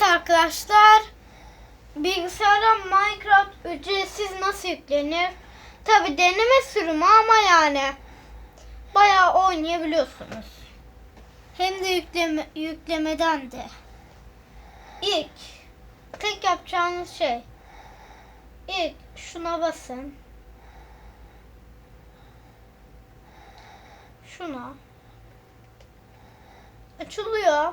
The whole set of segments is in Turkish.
Evet arkadaşlar. Bilgisayardan Minecraft ücretsiz nasıl yüklenir? Tabi deneme sürümü ama yani bayağı oynayabiliyorsunuz. Hem de yükleme, yüklemeden de. İlk tek yapacağınız şey ilk şuna basın. Şuna. Açılıyor.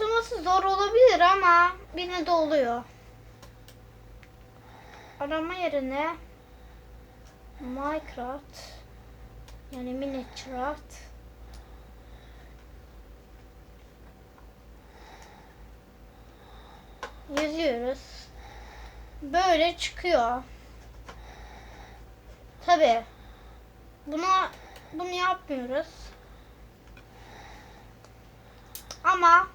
Biraz açılması zor olabilir ama yine de oluyor. Arama yerine Minecraft yani Minecraft yazıyoruz. Böyle çıkıyor. Tabi buna bunu yapmıyoruz. Ama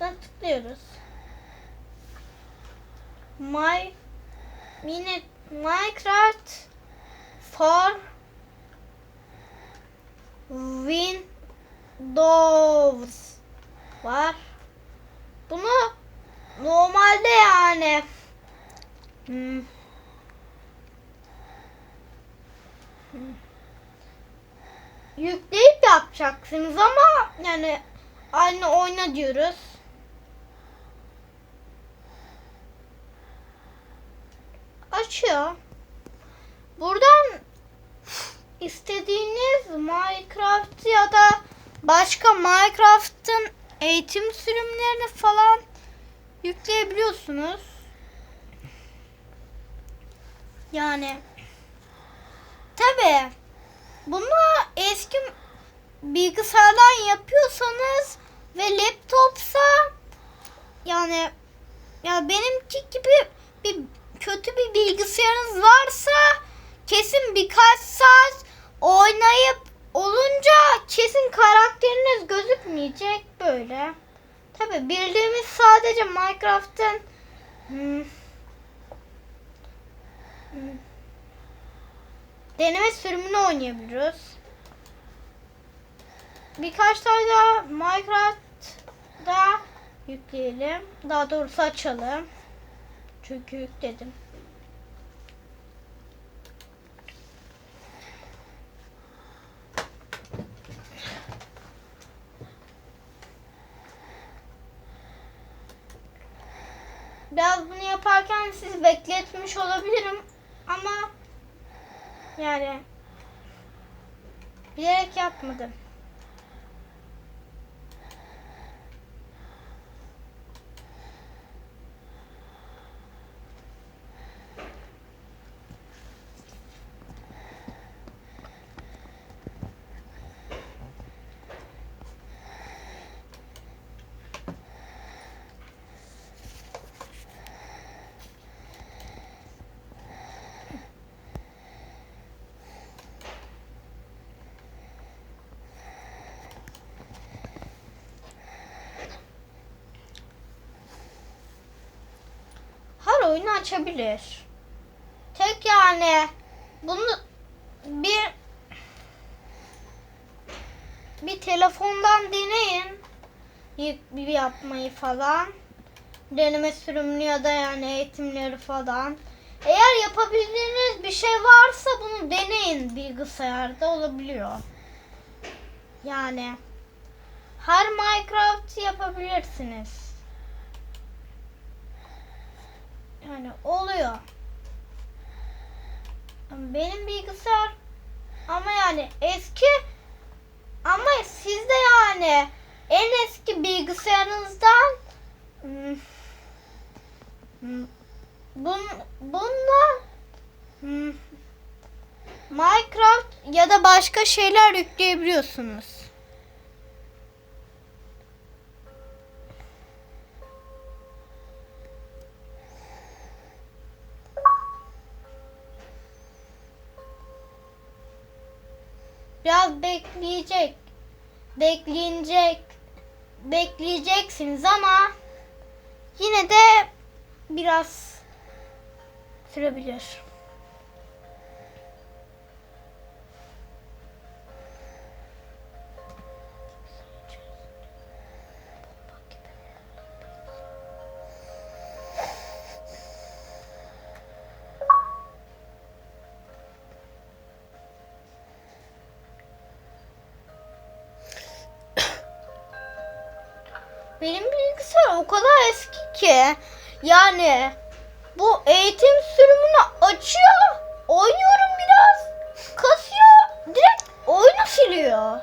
Buradan tıklıyoruz. My Mine Minecraft for Windows var. Bunu normalde yani hmm, hmm, yükleyip yapacaksınız ama yani aynı oyna diyoruz. Açıyor. Buradan istediğiniz Minecraft ya da başka Minecraft'ın eğitim sürümlerini falan yükleyebiliyorsunuz. Yani tabi bunu eski bilgisayardan yapıyorsanız ve laptopsa yani ya benimki gibi bir kötü bir bilgisayarınız varsa kesin birkaç saat oynayıp olunca kesin karakteriniz gözükmeyecek böyle. Tabi bildiğimiz sadece Minecraft'ın hmm, hmm, deneme sürümünü oynayabiliyoruz. Birkaç tane daha Minecraft'da yükleyelim. Daha doğrusu açalım. Çünkü yükledim. Biraz bunu yaparken siz bekletmiş olabilirim ama yani bilerek yapmadım. her oyunu açabilir. Tek yani bunu bir bir telefondan deneyin bir yapmayı falan deneme sürümünü ya da yani eğitimleri falan. Eğer yapabildiğiniz bir şey varsa bunu deneyin bilgisayarda olabiliyor. Yani her Minecraft yapabilirsiniz. Yani oluyor. Benim bilgisayar ama yani eski ama sizde yani en eski bilgisayarınızdan hmm, bun, bununla hmm, Minecraft ya da başka şeyler yükleyebiliyorsunuz. Biraz bekleyecek. Bekleyecek. bekleyeceksiniz ama yine de biraz sürebilir. Benim bilgisayar o kadar eski ki yani bu eğitim sürümünü açıyor, oynuyorum biraz, kasıyor, direkt oyunu siliyor.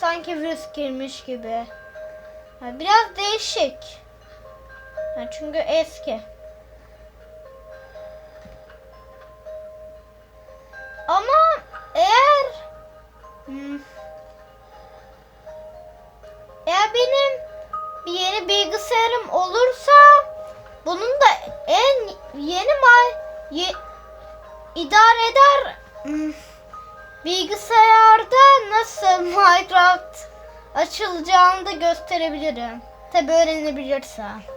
Sanki virüs girmiş gibi. Yani biraz değişik. Yani çünkü eski. Ama eğer hmm, eğer benim bir yeni bilgisayarım olursa bunun da en yeni mal ye, idare eder hmm, bilgisayarda nasıl Minecraft açılacağını da gösterebilirim. Tabi öğrenebilirsem.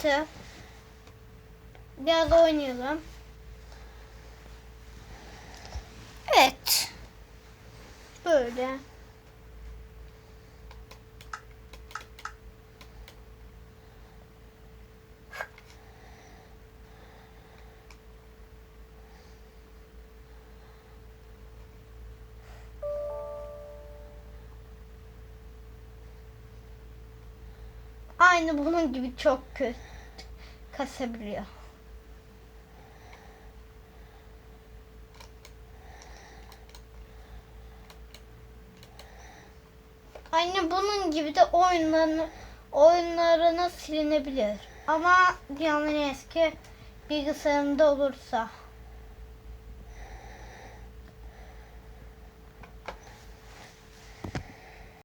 Açtı. Biraz oynayalım. Evet. Böyle. Aynı bunun gibi çok kötü kasabiliyor. Aynı bunun gibi de oyunlarını oyunlarını silinebilir. Ama dünyanın eski bilgisayarında olursa.